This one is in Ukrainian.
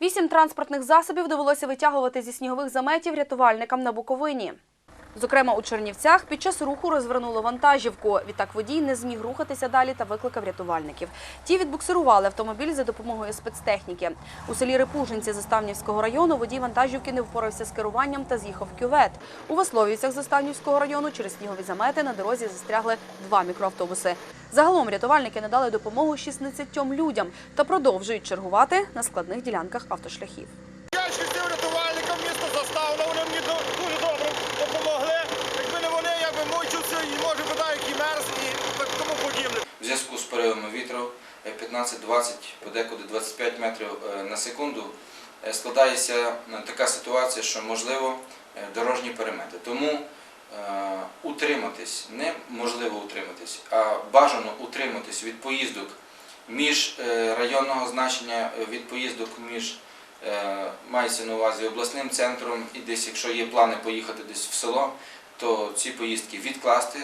Вісім транспортних засобів довелося витягувати зі снігових заметів рятувальникам на Буковині. Зокрема, у Чернівцях під час руху розвернуло вантажівку. Відтак водій не зміг рухатися далі та викликав рятувальників. Ті відбуксирували автомобіль за допомогою спецтехніки. У селі Рипужинці Заставнівського району водій вантажівки не впорався з керуванням та з'їхав кювет. У Васловівцях Заставнівського району через снігові замети на дорозі застрягли два мікроавтобуси. Загалом рятувальники надали допомогу 16 людям та продовжують чергувати на складних ділянках автошляхів. Я рятувальникам міста Заставна, вони мучився і може і тому подібне. В зв'язку з поривами вітру е, 15-20, подекуди 25 метрів е, на секунду е, складається е, така ситуація, що можливо е, дорожні перемети. Тому е, утриматись, не можливо утриматись, а бажано утриматись від поїздок між е, районного значення, е, від поїздок між е, мається на увазі обласним центром і десь, якщо є плани поїхати десь в село, то ці поїздки відкласти